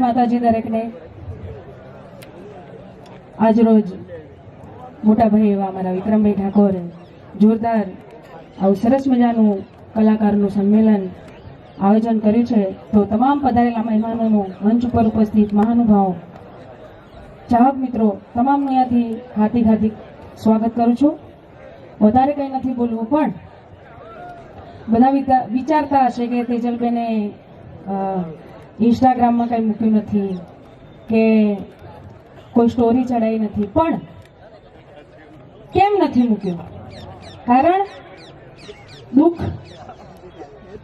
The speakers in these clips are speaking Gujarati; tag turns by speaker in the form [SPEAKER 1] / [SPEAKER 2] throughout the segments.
[SPEAKER 1] માતાજી દરેકને આજરોજ મોટા ભાઈ એવા અમારા વિક્રમભાઈ ઠાકોર, જોરદાર આવું સરસ મજાનું કલાકારનું સંમેલન આયોજન કર્યું છે. તો તમામ પધારેલા મહેમાનોનું મંચ ઉપર ઉપસ્થિત મહાનુભાવો, ચાહક મિત્રો તમામનું અહીંયાથી હાર્દિક હાર્દિક સ્વાગત કરું છું. વધારે કંઈ નથી બોલવું, પણ બધા વિચારતા હશે કે તેજલબેને ઇન્સ્ટાગ્રામમાં કંઈ મૂક્યું નથી કે કોઈ સ્ટોરી ચડાવી નથી. પણ કેમ નથી મૂક્યું? કારણ દુઃખ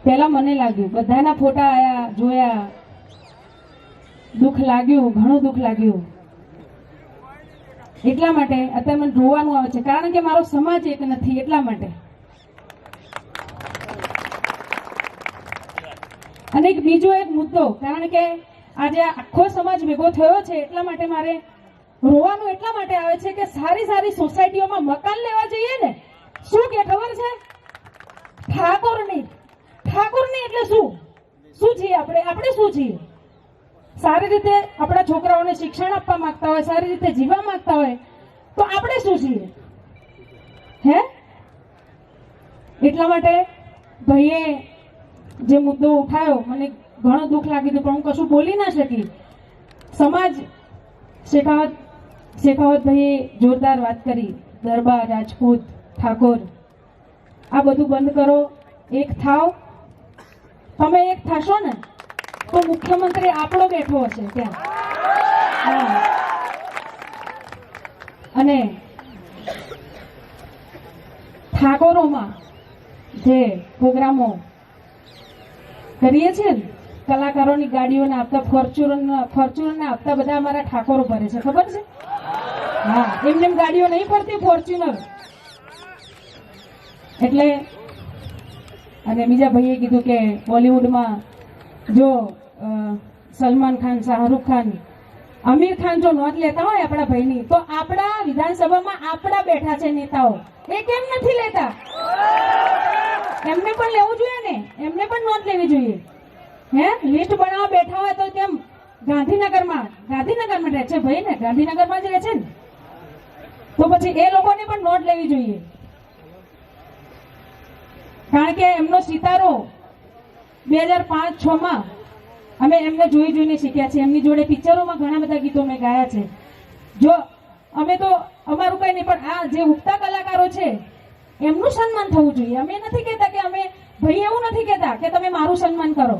[SPEAKER 1] પહેલા મને લાગ્યું. બધાના ફોટા આયા, જોયા. દુઃખ લાગ્યું, ઘણું દુઃખ લાગ્યું. એટલા માટે અત્યારે મને રોવાનું આવે છે. કારણ કે મારો સમાજ એક નથી એટલા માટે. અને એક બીજો એક મુદ્દો, કારણ કે આજે આખો સમાજ ભેગો થયો છે, એટલા માટે મારે રોવાનું એટલા માટે આવે છે કે સારી સારી સોસાયટીઓમાં મકાન લેવા જઈએ ને. શું કે ખબર છે? ઠાકોરની. ઠાકોરની એટલે શું? શું છીએ આપણે? આપણે શું છીએ? સારી રીતે આપણા છોકરાઓને શિક્ષણ આપવા માંગતા હોય, સારી રીતે જીવવા માંગતા હોય, તો આપણે શું છીએ? હે? એટલા માટે ભાઈએ જે મુદ્દો ઉઠાયો, મને ઘણો દુઃખ લાગ્યું પણ હું કશું બોલી ના શકી. સમાજ શેખાવત, શેખાવતભાઈએ જોરદાર વાત કરી. દરબાર, રાજપૂત, ઠાકોર, આ બધું બંધ કરો. એક થાવ. તમે એક થશો ને, તો મુખ્યમંત્રી આપણો બેઠો હશે ત્યાં. અને ઠાકોરોમાં જે પ્રોગ્રામો કરીએ છીએ ને, કલાકારોની ગાડીઓને આપતા ફોર્ચ્યુનર ફોર્ચ્યુનરને આપતા બધા અમારા ઠાકોરો ભરે છે, ખબર છે? હા, એમને ગાડીઓ નહીં ભરતી ફોર્ચ્યુનર. એટલે, અને બીજા ભાઈએ કીધું કે બોલિવૂડમાં જો સલમાન ખાન, શાહરૂખ ખાન, અમીર ખાન જો નોંધ લેતા હોય આપણા ભાઈની, તો આપણા વિધાનસભામાં આપણા બેઠા છે નેતાઓ. એ કેમ નથી લેતા? એમને પણ લેવું જોઈએ ને? એમને પણ નોંધ લેવી જોઈએ. હે? લિસ્ટ બનાવવા બેઠા હોય તો કેમ? ગાંધીનગરમાં. ગાંધીનગરમાં રહે છે ભાઈ ને? ગાંધીનગરમાં જ રહે છે ને? તો પછી એ લોકોને પણ નોંધ લેવી જોઈએ. કારણ કે એમનો સિતારો બે હજાર પાંચ છ માં અમે એમને જોઈ જોઈને શીખ્યા છે એમની જોડે પિક્ચરોમાં ઘણા બધા ગીતો મેં ગાયા છે. જો, અમે તો અમારું કઈ નહીં, પણ આ જે ઉગતા કલાકારો છે એમનું સન્માન થવું જોઈએ. અમે નથી કહેતા કે અમે ભાઈ, એવું નથી કહેતા કે તમે મારું સન્માન કરો.